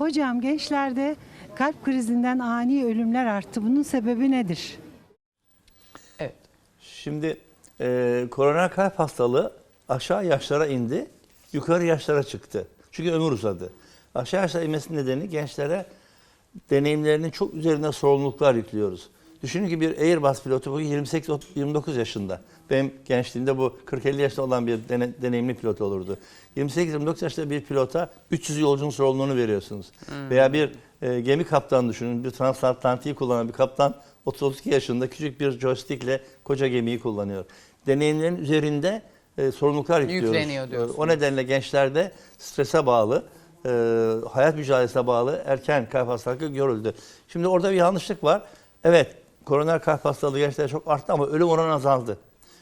Hocam gençlerde kalp krizinden ani ölümler arttı. Bunun sebebi nedir? Evet. Şimdi e, koroner kalp hastalığı aşağı yaşlara indi, yukarı yaşlara çıktı. Çünkü ömür uzadı. Aşağı yaşlara inmesinin nedeni gençlere deneyimlerinin çok üzerinde sorumluluklar yüklüyoruz. Düşünün ki bir Airbus pilotu bugün 28-29 yaşında. Benim gençliğimde bu 40-50 yaşında olan bir dene- deneyimli pilot olurdu. 28-29 yaşında bir pilota 300 yolcunun sorumluluğunu veriyorsunuz. Veya bir e, gemi kaptanı düşünün. Bir transatlantiği kullanan bir kaptan 30-32 yaşında küçük bir joystickle koca gemiyi kullanıyor. Deneyimlerin üzerinde e, sorumluluklar yüklüyoruz. Yükleniyor diyorsunuz. O nedenle gençlerde strese bağlı, e, hayat mücadelesine bağlı erken kalp hastalığı görüldü. Şimdi orada bir yanlışlık var. Evet, koroner kalp hastalığı gençlerde çok arttı ama ölüm oranı azaldı.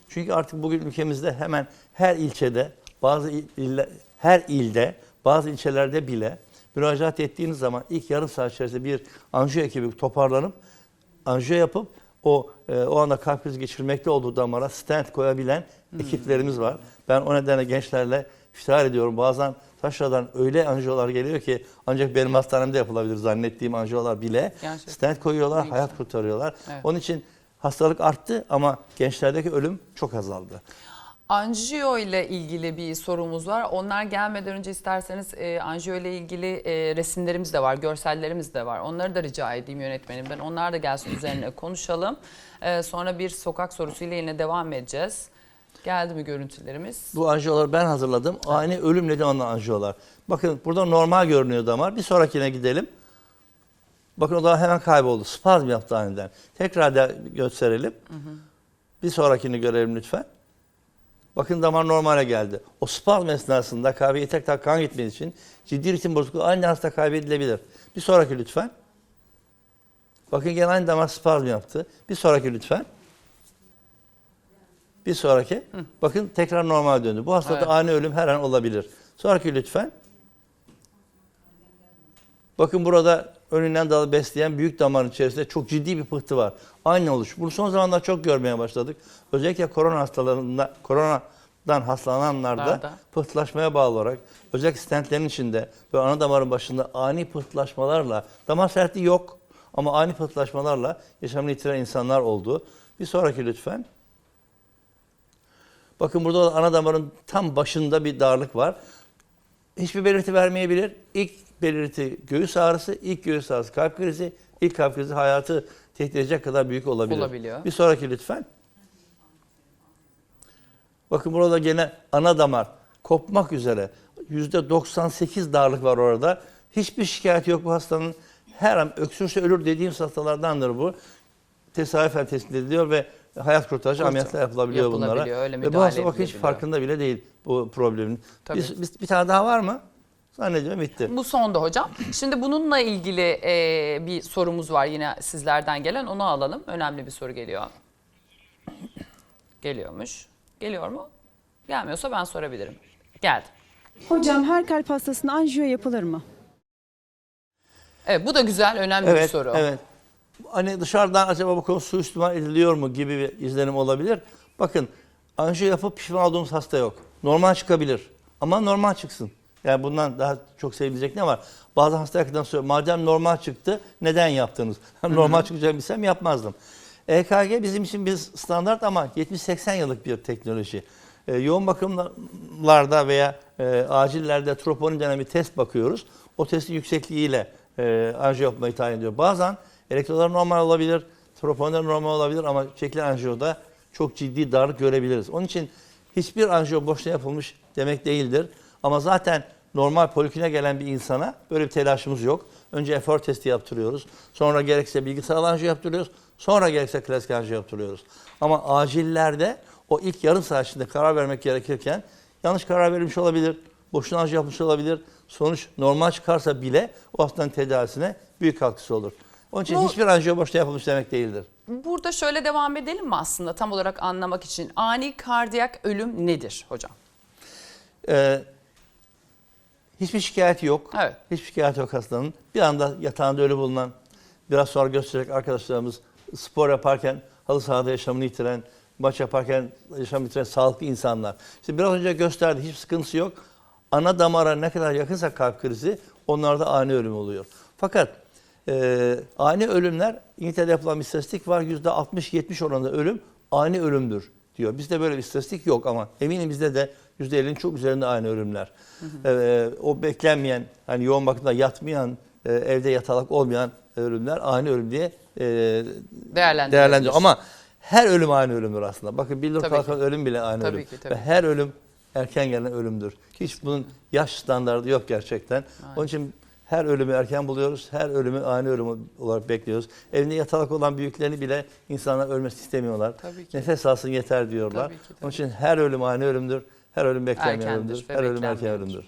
Çünkü artık bugün ülkemizde hemen her ilçede, bazı il- ille- her ilde, bazı ilçelerde bile müracaat ettiğiniz zaman ilk yarım saat içerisinde bir anjiyo ekibi toparlanıp anjiyo yapıp o e, o anda kalp krizi geçirmekte olduğu damara stent koyabilen ekiplerimiz var. Ben o nedenle gençlerle iftihar ediyorum. Bazen taşradan öyle anjiyolar geliyor ki ancak benim hastanemde yapılabilir zannettiğim anjiyolar bile Gerçekten. stent koyuyorlar, Ne hayat kurtarıyorlar. Evet. Onun için hastalık arttı ama gençlerdeki ölüm çok azaldı. Anjiyo ile ilgili bir sorumuz var. Onlar gelmeden önce isterseniz e, anjiyo ile ilgili e, resimlerimiz de var, görsellerimiz de var. Onları da rica edeyim yönetmenimden. Onlar da gelsin üzerine konuşalım. E, sonra bir sokak sorusuyla yine devam edeceğiz. Geldi mi görüntülerimiz? Bu anjiyoları ben hazırladım. Ani ölüm nedeni olan anjiyolar. Bakın burada normal görünüyor damar. Bir sonrakine gidelim. Bakın o da hemen kayboldu. Spazm yaptı aniden. Tekrar da gösterelim. Bir sonrakini görelim lütfen. Bakın damar normale geldi. O spazm esnasında kalbe tek tak kan gitmediği için ciddi ritim bozukluğu aynı hasta kaybedilebilir. Bir sonraki lütfen. Bakın gene aynı damar spazm yaptı. Bir sonraki lütfen. Bir sonraki. Bakın tekrar normal döndü. Bu hastada Evet. ani ölüm her an olabilir. Sonraki lütfen. Bakın burada önünden dalı besleyen büyük damarın içerisinde çok ciddi bir pıhtı var. Aynı oluş. Bunu son zamanlarda çok görmeye başladık. Özellikle korona hastalarında, koronadan hastalananlarda Larda. pıhtılaşmaya bağlı olarak özellikle stentlerin içinde ve ana damarın başında ani pıhtılaşmalarla, damar sertliği yok ama ani pıhtılaşmalarla yaşamını yitiren insanlar oldu. Bir sonraki lütfen. Bakın burada da ana damarın tam başında bir darlık var. Hiçbir belirti vermeyebilir. İlk belirti göğüs ağrısı, ilk göğüs ağrısı kalp krizi, ilk kalp krizi hayatı tehdit edecek kadar büyük olabilir. Olabiliyor. Bir sonraki lütfen. Bakın burada gene ana damar kopmak üzere. %98 darlık var orada. Hiçbir şikayet yok bu hastanın. Her an öksürse ölür dediğimiz hastalardandır bu. Tesadüfen tespit ediliyor ve hayat kurtarıcı Kurtar- ameliyatlar yapılabiliyor, bunlara. öyle ve bu hasta bakın hiç farkında bile değil bu problemin. Tabii. Bir, bir, bir tane daha var mı? Zannediyorum bitti. Bu sonda hocam. Şimdi bununla ilgili e, bir sorumuz var yine sizlerden gelen. Onu alalım. Önemli bir soru geliyor. Geliyormuş. Geliyor mu? Gelmiyorsa ben sorabilirim. Geldi. Hocam her kalp hastasına anjiyo yapılır mı? Evet bu da güzel, önemli bir Evet, soru. evet. Hani dışarıdan acaba bu konu suistimal ediliyor mu gibi bir izlenim olabilir. Bakın anjiyo yapıp pişman olduğumuz hasta yok. Normal çıkabilir ama normal çıksın. Yani bundan daha çok sevilecek ne var? Bazı hasta yakından söylüyor. Madem normal çıktı neden yaptınız? normal çıkacağını bilsem yapmazdım. EKG bizim için bir standart ama 70-80 yıllık bir teknoloji. Ee, yoğun bakımlarda veya e, acillerde troponin denen bir test bakıyoruz. O testin yüksekliğiyle e, anjiyo yapmayı tayin ediyor. Bazen elektrolar normal olabilir, troponler normal olabilir ama çekilen anjiyoda çok ciddi darlık görebiliriz. Onun için hiçbir anjiyo boşuna yapılmış demek değildir. Ama zaten normal polikline gelen bir insana böyle bir telaşımız yok. Önce efor testi yaptırıyoruz. Sonra gerekse bilgisayar anjiyo yaptırıyoruz. Sonra gerekse klasik anjiyo yaptırıyoruz. Ama acillerde o ilk yarım saat içinde karar vermek gerekirken yanlış karar verilmiş olabilir. Boşuna anjiyo yapmış olabilir. Sonuç normal çıkarsa bile o hastanın tedavisine büyük katkısı olur. Onun için Bu- hiçbir anjiyo boşuna yapılmış demek değildir. Burada şöyle devam edelim mi aslında tam olarak anlamak için? Ani kardiyak ölüm nedir hocam? Ee, hiçbir şikayeti yok. Evet. Hiçbir şikayeti yok hastanın. Bir anda yatağında ölü bulunan, biraz sonra gösterecek arkadaşlarımız spor yaparken halı sahada yaşamını yitiren, maç yaparken yaşamını yitiren sağlıklı insanlar. İşte biraz önce gösterdi hiçbir sıkıntısı yok. ana damara ne kadar yakınsa kalp krizi onlarda ani ölüm oluyor. Fakat e, ani ölümler İngiltere'de yapılan bir istatistik var. %60-70 oranında ölüm ani ölümdür diyor. Bizde böyle bir istatistik yok ama eminim bizde de %50'nin çok üzerinde ani ölümler. E, o beklenmeyen, hani yoğun bakımda yatmayan, e, evde yatalak olmayan ölümler ani ölüm diye e, değerlendiriyor. Ama her ölüm aynı ölümdür aslında. Bakın bir kalkan ölüm bile aynı Tabii ölüm. ki, tabii Ve her ölüm erken gelen ölümdür. Hiç bunun yaş standardı yok gerçekten. Onun için her ölümü erken buluyoruz. Her ölümü aynı ölüm olarak bekliyoruz. Evinde yatalak olan büyüklerini bile insanlar ölmesini istemiyorlar. Tabii ki. Nefes alsın yeter diyorlar. Tabii ki, tabii Onun için her ölüm aynı ölümdür. Her ölüm beklenmeyen ölümdür. Her ölüm erken ölümdür.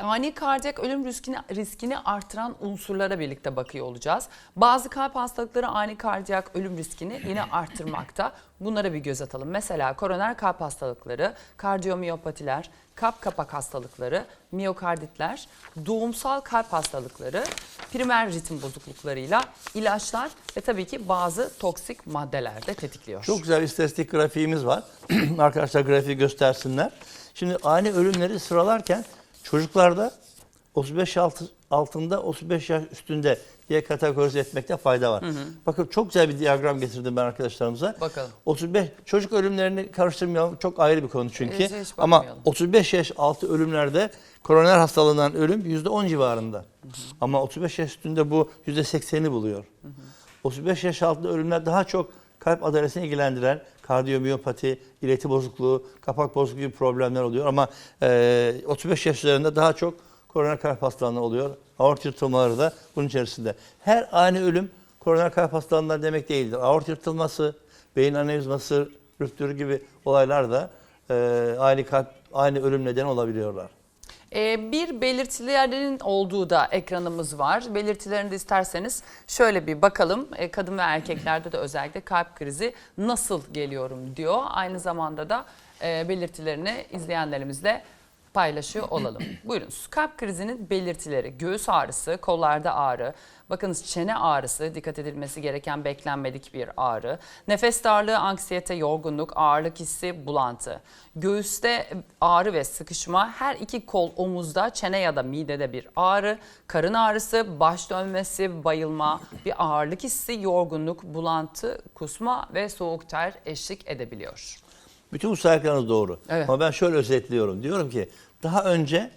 Ani kardiyak ölüm riskini, riskini artıran unsurlara birlikte bakıyor olacağız. Bazı kalp hastalıkları ani kardiyak ölüm riskini yine arttırmakta. Bunlara bir göz atalım. Mesela koroner kalp hastalıkları, kardiyomiyopatiler, kalp kapak hastalıkları, miyokarditler, doğumsal kalp hastalıkları, primer ritim bozukluklarıyla ilaçlar ve tabii ki bazı toksik maddeler de tetikliyor. Çok güzel istatistik grafiğimiz var. Arkadaşlar grafiği göstersinler. Şimdi ani ölümleri sıralarken çocuklarda 35 alt- altında 35 yaş üstünde diye kategorize etmekte fayda var. Bakın çok güzel bir diyagram getirdim ben arkadaşlarımıza. Bakalım. 35 çocuk ölümlerini karıştırmayalım. Çok ayrı bir konu çünkü. Ama bakmayalım. 35 yaş altı ölümlerde koroner hastalığından ölüm %10 civarında. Ama 35 yaş üstünde bu %80'i buluyor. 35 yaş altında ölümler daha çok kalp adaresini ilgilendiren kardiyomiyopati, ileti bozukluğu, kapak bozukluğu gibi problemler oluyor. Ama e, 35 yaş üzerinde daha çok koroner kalp hastalığı oluyor. Aort yırtılmaları da bunun içerisinde. Her ani ölüm koroner kalp hastalığından demek değildir. Aort yırtılması, beyin anevrizması, rüptürü gibi olaylar da e, aynı kalp, aynı ölüm nedeni olabiliyorlar. Ee, bir belirtilerinin olduğu da ekranımız var. Belirtilerini isterseniz şöyle bir bakalım. Ee, kadın ve erkeklerde de özellikle kalp krizi nasıl geliyorum diyor. Aynı zamanda da e, belirtilerini izleyenlerimizle paylaşıyor olalım. Buyurunuz. Kalp krizinin belirtileri göğüs ağrısı, kollarda ağrı, bakınız çene ağrısı, dikkat edilmesi gereken beklenmedik bir ağrı, nefes darlığı, anksiyete, yorgunluk, ağırlık hissi, bulantı. Göğüste ağrı ve sıkışma, her iki kol omuzda, çene ya da midede bir ağrı, karın ağrısı, baş dönmesi, bayılma, bir ağırlık hissi, yorgunluk, bulantı, kusma ve soğuk ter eşlik edebiliyor. Bütün bu saydıklarınız doğru. Evet. Ama ben şöyle özetliyorum. Diyorum ki daha önce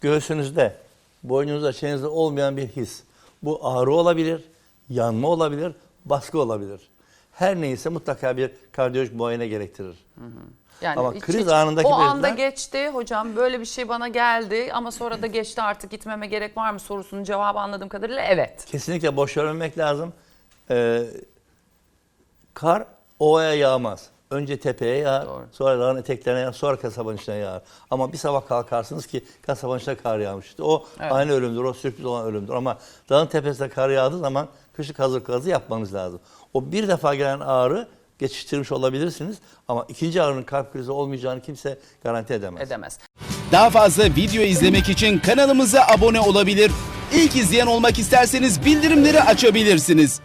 göğsünüzde, boynunuzda, çenenizde olmayan bir his. Bu ağrı olabilir, yanma olabilir, baskı olabilir. Her neyse mutlaka bir kardiyolojik muayene gerektirir. Yani Ama hiç- kriz hiç- anındaki o anda belirtiler- geçti hocam böyle bir şey bana geldi ama sonra da geçti artık gitmeme gerek var mı sorusunun cevabı anladığım kadarıyla evet. Kesinlikle boş vermemek lazım. Ee, kar ovaya yağmaz. Önce tepeye yağar, Doğru. sonra dağın eteklerine yağar, sonra kasabanın içine yağar. Ama bir sabah kalkarsınız ki kasabanın içine kar yağmıştı. O Evet. aynı ölümdür, o sürpriz olan ölümdür. Ama dağın tepesine kar yağdığı zaman kışlık hazırlıklarınızı yapmanız lazım. O bir defa gelen ağrı geçiştirmiş olabilirsiniz ama ikinci ağrının kalp krizi olmayacağını kimse garanti edemez. Edemez. Daha fazla video izlemek için kanalımıza abone olabilir. İlk izleyen olmak isterseniz bildirimleri açabilirsiniz.